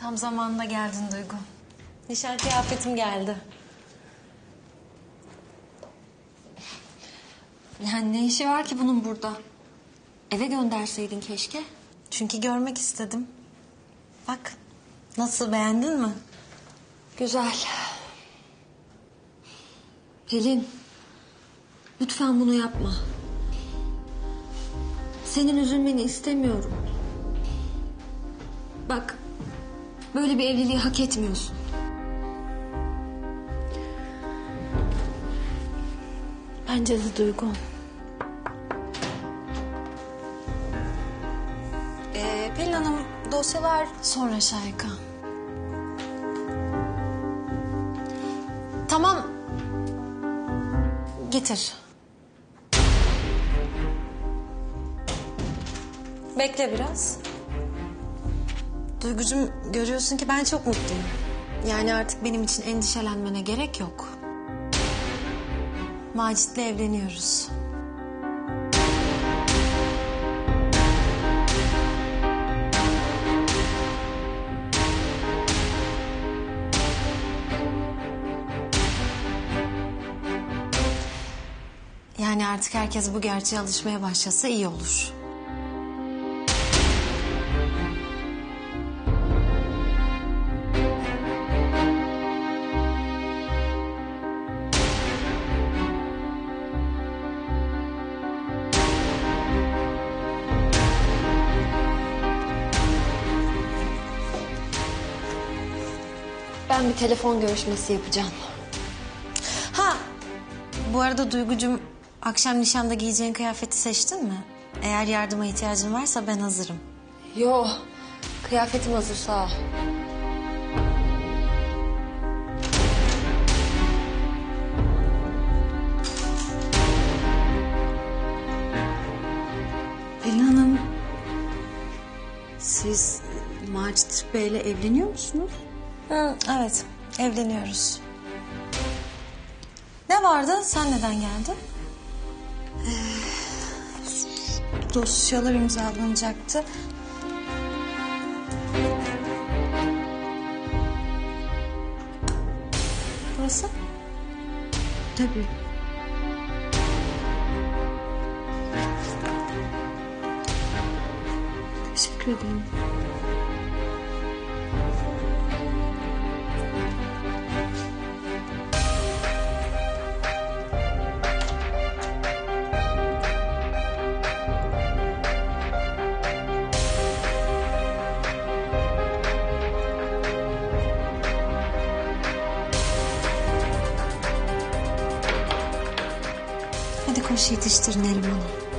Tam zamanında geldin Duygu. Nişan kıyafetim geldi. Yani ne işi var ki bunun burada? Eve gönderseydin keşke. Çünkü görmek istedim. Bak nasıl beğendin mi? Güzel. Pelin, lütfen bunu yapma. Senin üzülmeni istemiyorum. Bak, böyle bir evliliği hak etmiyorsun. Bence de Duygu. Ee, Pelin Hanım dosyalar Sonra Şayka. Tamam. Getir. Bekle biraz. Duygucum görüyorsun ki ben çok mutluyum. Yani artık benim için endişelenmene gerek yok. Macit'le evleniyoruz. Yani artık herkes bu gerçeğe alışmaya başlasa iyi olur. Ben bir telefon görüşmesi yapacağım. Ha, bu arada Duygucum akşam nişanda giyeceğin kıyafeti seçtin mi? Eğer yardıma ihtiyacın varsa ben hazırım. Yo, kıyafetim hazır sağ ol. Pelin Hanım siz Macit Bey'le evleniyor musunuz? Hı, evet, evleniyoruz. Ne vardı? Sen neden geldin? Dosyalar imzalanacaktı. Burası? Tabii. Teşekkür ederim. هذا كل شي تشترنا المنى